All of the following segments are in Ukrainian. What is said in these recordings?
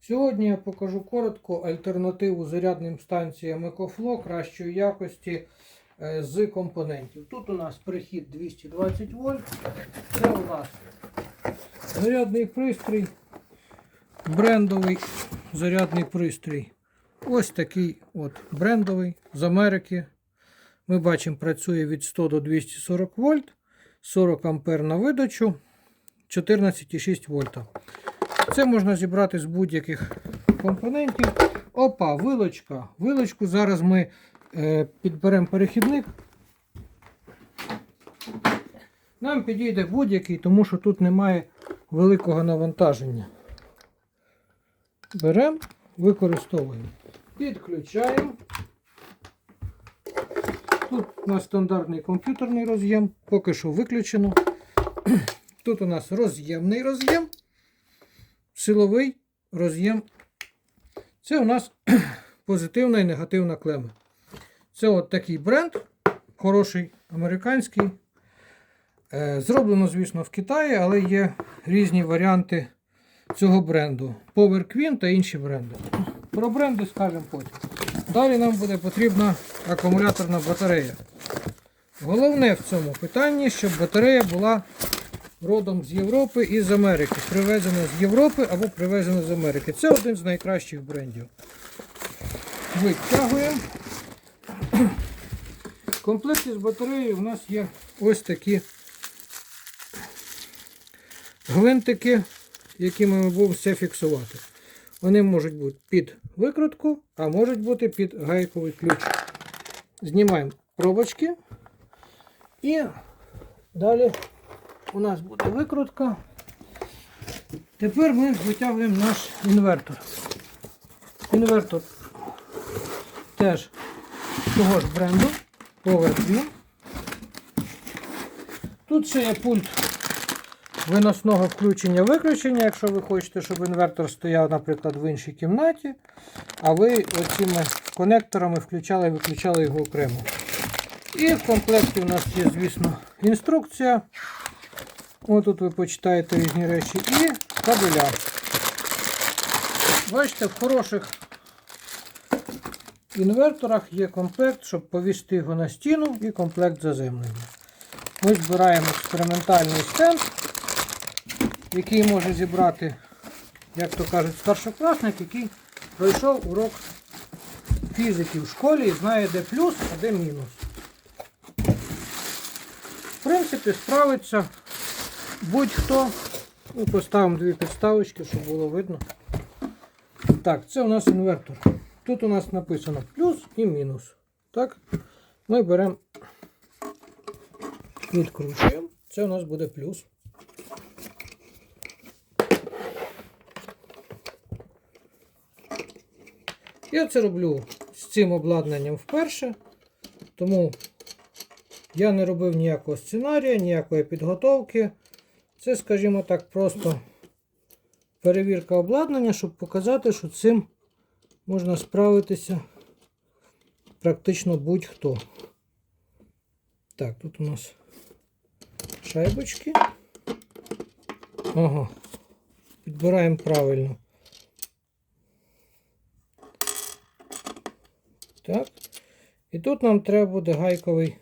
Сьогодні я покажу коротко альтернативу зарядним станціям EcoFlow кращої якості е, з компонентів. Тут у нас прихід 220 вольт. Це у нас зарядний пристрій, брендовий зарядний пристрій. Ось такий от брендовий з Америки. Ми бачимо, працює від 100 до 240 вольт, 40 ампер на видачу, 14,6 вольта. Це можна зібрати з будь-яких компонентів. Опа, вилочка. Вилочку зараз ми е, підберемо перехідник. Нам підійде будь-який, тому що тут немає великого навантаження. Беремо, використовуємо. Підключаємо. Тут у нас стандартний комп'ютерний роз'єм, поки що виключено. Тут у нас роз'ємний роз'єм, силовий роз'єм. Це у нас позитивна і негативна клема. Це от такий бренд, хороший американський. Е, Зроблено, звісно, в Китаї, але є різні варіанти цього бренду. Power Queen та інші бренди. Про бренди скажемо потім. Далі нам буде потрібна акумуляторна батарея. Головне в цьому питанні, щоб батарея була родом з Європи і з Америки. Привезена з Європи або привезена з Америки. Це один з найкращих брендів. Витягуємо. В комплекті з батареєю у нас є ось такі гвинтики, якими ми будемо все фіксувати. Вони можуть бути під викрутку, а можуть бути під гайковий ключ. Знімаємо пробочки. І далі у нас буде викрутка. Тепер ми витягуємо наш інвертор. Інвертор теж того ж бренду PowerView. Тут ще є пульт виносного включення-виключення, якщо ви хочете, щоб інвертор стояв, наприклад, в іншій кімнаті, а ви оцими конекторами включали і виключали його окремо. І в комплекті у нас є, звісно, інструкція. Ось тут ви почитаєте різні речі і кабеля. Бачите, в хороших інверторах є комплект, щоб повісти його на стіну і комплект заземлення. Ми збираємо експериментальний стенд, який може зібрати, як то кажуть, старшокласник, який пройшов урок фізики в школі і знає, де плюс, а де мінус. В принципі, справиться будь-хто. Ну, Поставимо дві підставочки, щоб було видно. Так, це у нас інвертор. Тут у нас написано плюс і мінус. Так, ми беремо, відкручуємо. Це у нас буде плюс. Я це роблю з цим обладнанням вперше, тому я не робив ніякого сценарія, ніякої підготовки. Це, скажімо так, просто перевірка обладнання, щоб показати, що цим можна справитися практично будь-хто. Так, тут у нас шайбочки. Ага. Підбираємо правильно. Так. І тут нам треба буде гайковий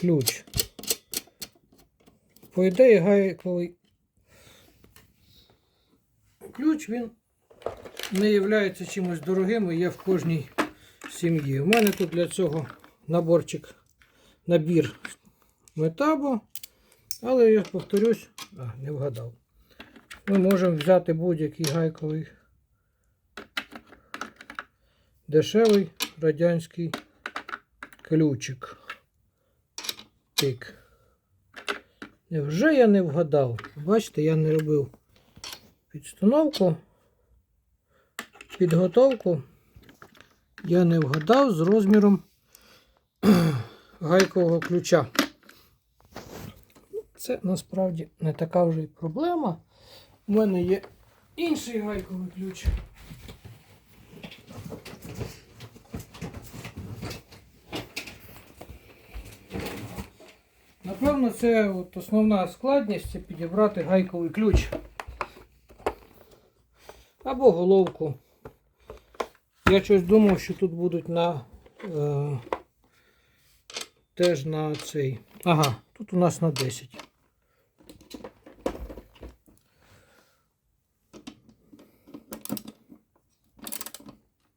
ключ. По ідеї, гайковий ключ він не є чимось дорогим і є в кожній сім'ї. У мене тут для цього наборчик, набір метабо, але я повторюсь, а, не вгадав. Ми можемо взяти будь-який гайковий дешевий радянський ключик. Тик. Невже я не вгадав? Бачите, я не робив підстановку, підготовку. Я не вгадав з розміром гайкового ключа. Це насправді не така вже й проблема. У мене є інший гайковий ключ. Напевно, це от основна складність це підібрати гайковий ключ. або головку. Я щось думав, що тут будуть на е, теж на цей. Ага, тут у нас на 10.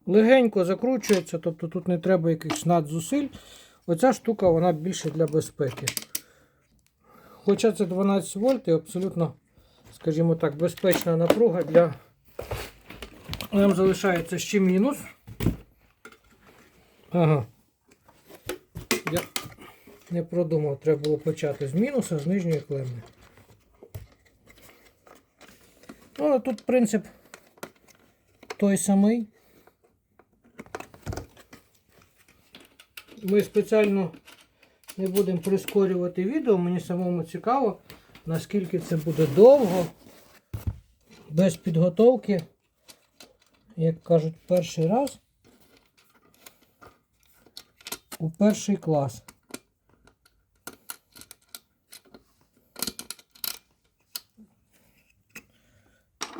Легенько закручується, тобто тут не треба якихось надзусиль. Оця штука вона більше для безпеки. Хоча це 12 вольт і абсолютно, скажімо так, безпечна напруга для. Нам залишається ще мінус. Ага. Я не продумав, треба було почати з мінуса, з нижньої клеми. Ну, але тут принцип той самий. Ми спеціально не будемо прискорювати відео, мені самому цікаво, наскільки це буде довго, без підготовки, як кажуть, перший раз у перший клас.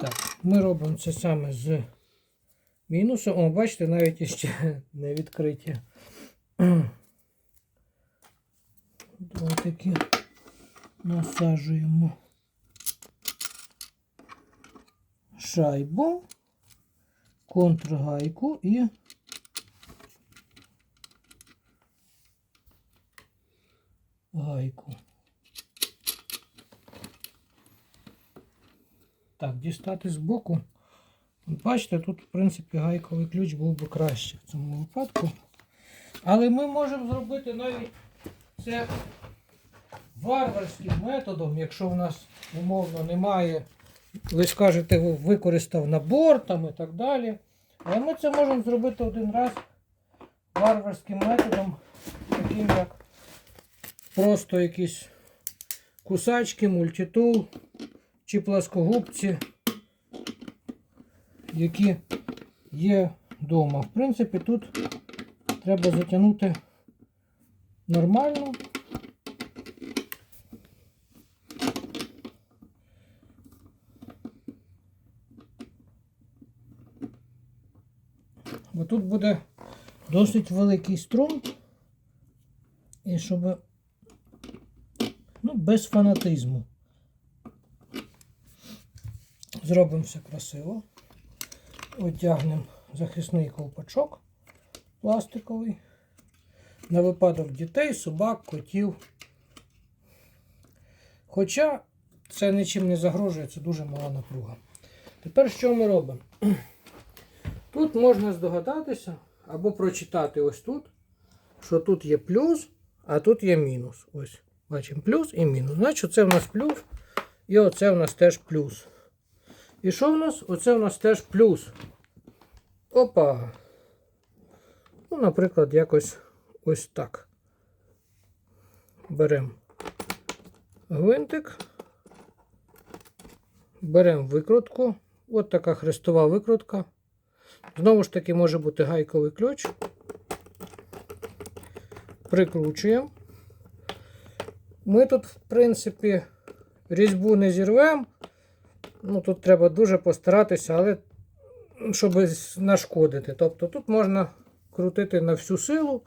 Так, ми робимо це саме з мінусом. О, бачите, навіть іще не відкриті. Дротики насаджуємо шайбу, контргайку і гайку. Так, дістати з боку. Бачите, тут, в принципі, гайковий ключ був би краще в цьому випадку. Але ми можемо зробити навіть це варварським методом, якщо в нас умовно немає, ви скажете, використав набор там і так далі. Але ми це можемо зробити один раз варварським методом, таким як просто якісь кусачки, мультитул чи пласкогубці, які є вдома. В принципі, тут треба затягнути нормально. Бо тут буде досить великий струм. І щоб ну, без фанатизму. Зробимо все красиво. Одягнемо захисний ковпачок пластиковий. На випадок дітей, собак, котів. Хоча це нічим не загрожує, це дуже мала напруга. Тепер що ми робимо? Тут можна здогадатися або прочитати ось тут, що тут є плюс, а тут є мінус. Ось, бачимо плюс і мінус. Значить, це в нас плюс, і оце в нас теж плюс. І що в нас? Оце в нас теж плюс. Опа. Ну, наприклад, якось ось так. Беремо гвинтик. Беремо викрутку. От така хрестова викрутка. Знову ж таки, може бути гайковий ключ. Прикручуємо. Ми тут, в принципі, різьбу не зірвемо. Ну, тут треба дуже постаратися, але щоб нашкодити. Тобто тут можна крутити на всю силу.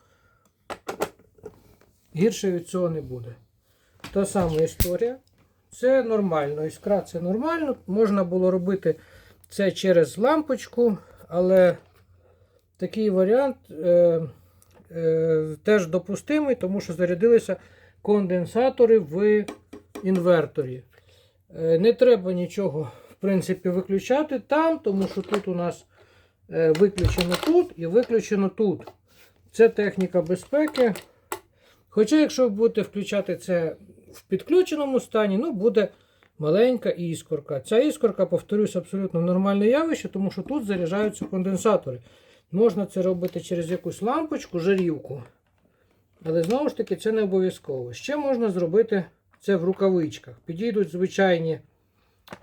Гірше від цього не буде. Та сама історія. Це нормально. Іскра це нормально. Можна було робити це через лампочку, але такий варіант е, е, теж допустимий, тому що зарядилися конденсатори в інверторі. Е, не треба нічого, в принципі, виключати там, тому що тут у нас е, виключено тут і виключено тут. Це техніка безпеки. Хоча, якщо ви будете включати це в підключеному стані, ну, буде маленька іскорка. Ця іскорка, повторюсь, абсолютно нормальне явище, тому що тут заряджаються конденсатори. Можна це робити через якусь лампочку, жарівку. Але знову ж таки, це не обов'язково. Ще можна зробити це в рукавичках. Підійдуть звичайні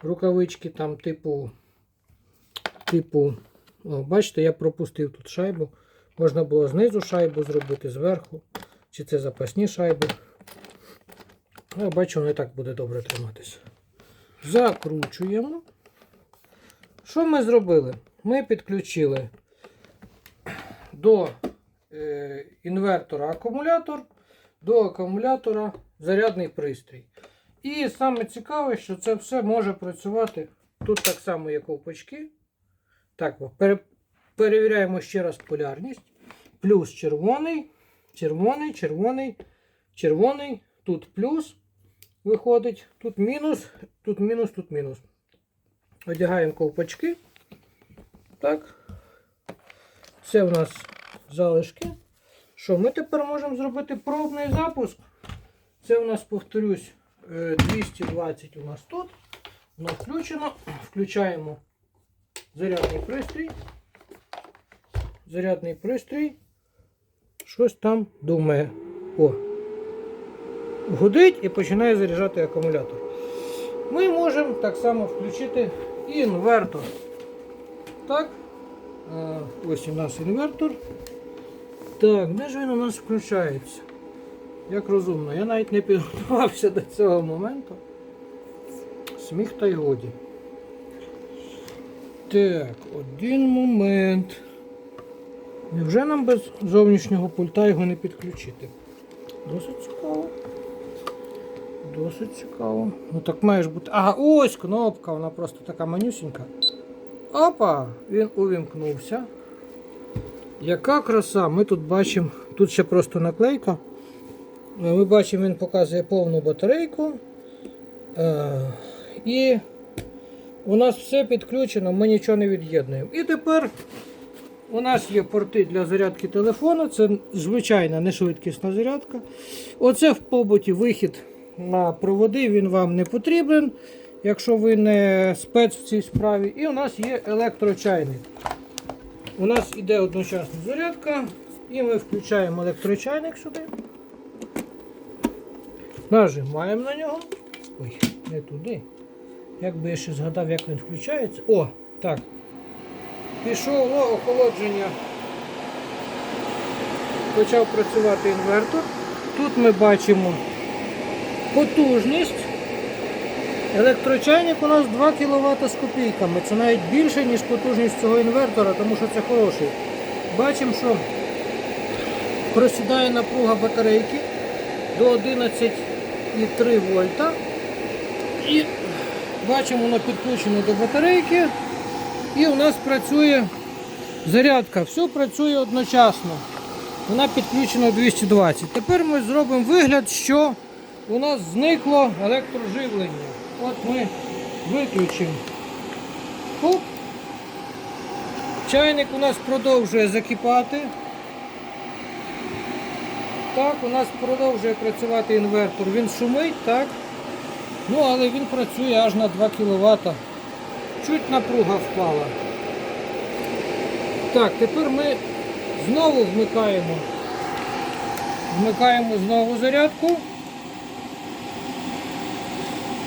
рукавички, там, типу, типу, о, бачите, я пропустив тут шайбу. Можна було знизу шайбу зробити, зверху. Чи це запасні шайби. Я бачу, воно і так буде добре триматися. Закручуємо, Що ми зробили? Ми підключили до е, інвертора акумулятор, до акумулятора зарядний пристрій. І саме цікаве, що це все може працювати тут так само, як ковпачки. Так, пере, перевіряємо ще раз полярність. Плюс червоний, червоний, червоний, червоний. Тут плюс виходить, тут мінус, тут мінус, тут мінус. Одягаємо ковпачки. Так. Це у нас залишки. Що ми тепер можемо зробити пробний запуск? Це у нас, повторюсь, е, 220 у нас тут. Воно включено. Включаємо зарядний пристрій. Зарядний пристрій. Щось там думає. О. Гудить і починає заряджати акумулятор. Ми можемо так само включити інвертор. Так. Ось у нас інвертор. Так, де ж він у нас включається? Як розумно, я навіть не підготувався до цього моменту. Сміх та й годі. Так, один момент. Невже нам без зовнішнього пульта його не підключити? Досить цікаво. Досить цікаво. Ну так має бути. Ага, ось кнопка, вона просто така манюсінька. Опа! Він увімкнувся. Яка краса! Ми тут бачимо, тут ще просто наклейка. Е, Ми бачимо, він показує повну батарейку. Е, І у нас все підключено, ми нічого не від'єднуємо. І тепер у нас є порти для зарядки телефону. Це звичайна нешвидкісна зарядка. Оце в побуті вихід на проводи, він вам не потрібен, якщо ви не спец в цій справі. І у нас є електрочайник. У нас іде одночасна зарядка, і ми включаємо електрочайник сюди. Нажимаємо на нього. Ой, не туди. Як би я ще згадав, як він включається. О, так. Пішло охолодження. Почав працювати інвертор. Тут ми бачимо потужність. Електрочайник у нас 2 кВт з копійками. Це навіть більше, ніж потужність цього інвертора, тому що це хороший. Бачимо, що просідає напруга батарейки до 11,3 вольта. І бачимо, воно підключено до батарейки. І у нас працює зарядка. Все працює одночасно. Вона підключена 220. Тепер ми зробимо вигляд, що у нас зникло електроживлення. От ми виключимо. Хоп. Чайник у нас продовжує закипати. Так, у нас продовжує працювати інвертор. Він шумить, так? Ну, але він працює аж на 2 кВт. Чуть напруга впала. Так, тепер ми знову вмикаємо. Вмикаємо знову зарядку.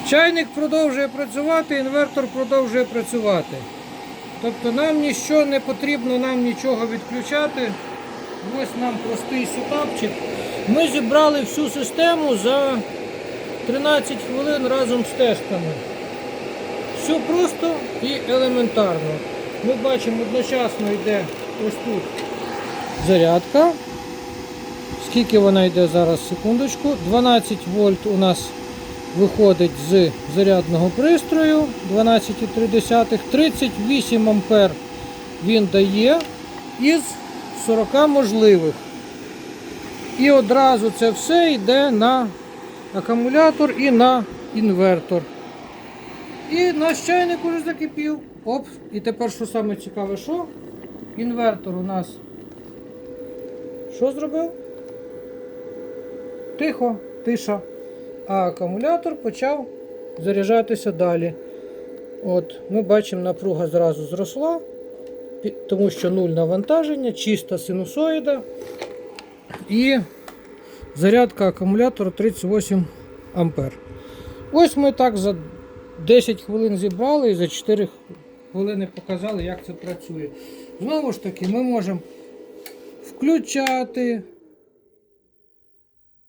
Чайник продовжує працювати, інвертор продовжує працювати. Тобто нам нічого не потрібно, нам нічого відключати. Ось нам простий сетапчик. Ми зібрали всю систему за 13 хвилин разом з тестами. Все просто і елементарно. Ми бачимо, одночасно йде ось тут зарядка. Скільки вона йде зараз, секундочку. 12 вольт у нас виходить з зарядного пристрою 12,3, 38 ампер він дає із 40 можливих. І одразу це все йде на акумулятор і на інвертор. І наш чайник уже закипів. Оп. І тепер що саме цікаве, що? Інвертор у нас що зробив? Тихо, тиша. А акумулятор почав заряджатися далі. От, Ми бачимо, напруга зразу зросла, тому що нуль навантаження, чиста синусоїда. І зарядка акумулятора 38 ампер. Ось ми так за 10 хвилин зібрали і за 4 хвилини показали, як це працює. Знову ж таки, ми можемо включати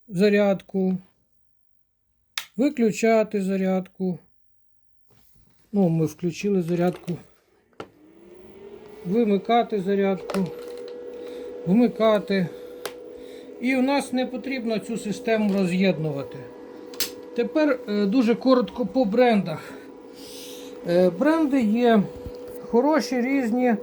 зарядку, виключати зарядку. Ну, ми включили зарядку. вимикати зарядку, вмикати. І у нас не потрібно цю систему роз'єднувати. Тепер е, дуже коротко по брендах. Е, Бренди є хороші, різні,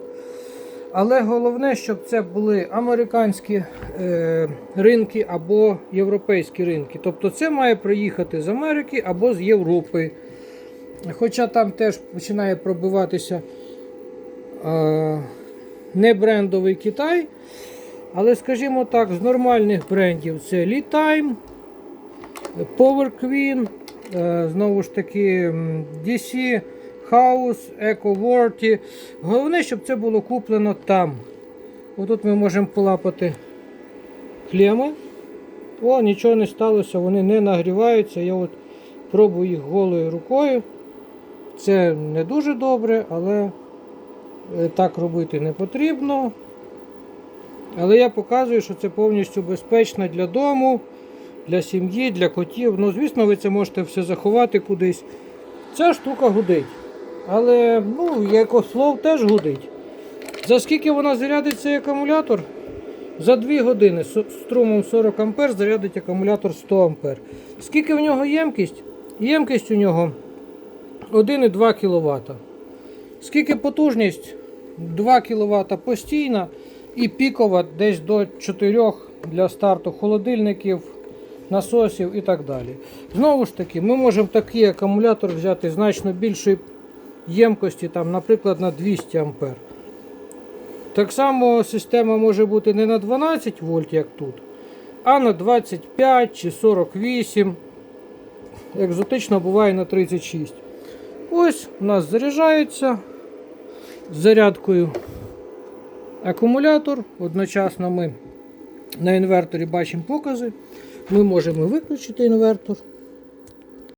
але головне, щоб це були американські е, ринки або європейські ринки. Тобто це має приїхати з Америки або з Європи. Хоча там теж починає пробиватися не брендовий Китай. Але, скажімо так, з нормальних брендів це Time, Power Queen, е, знову ж таки DC, House, Eco Worthy. Головне, щоб це було куплено там. Отут ми можемо полапати клеми. О, нічого не сталося, вони не нагріваються. Я от пробую їх голою рукою. Це не дуже добре, але е, так робити не потрібно. Але я показую, що це повністю безпечно для дому, для сім'ї, для котів. Ну, звісно, ви це можете все заховати кудись. Ця штука гудить. Але ну, екофлоу теж гудить. За скільки вона зарядить цей акумулятор? За 2 години струмом 40 А зарядить акумулятор 100 А. Скільки в нього ємкість? Ємкість у нього 1,2 кВт. Скільки потужність? 2 кВт постійна і пікова десь до 4 для старту холодильників, насосів і так далі. Знову ж таки, ми можемо такий акумулятор взяти значно більшої ємкості, там, наприклад, на 200 А. Так само система може бути не на 12 вольт, як тут, а на 25 чи 48. Екзотично буває на 36. Ось у нас заряджається з зарядкою акумулятор. Одночасно ми на інверторі бачимо покази. Ми можемо виключити інвертор.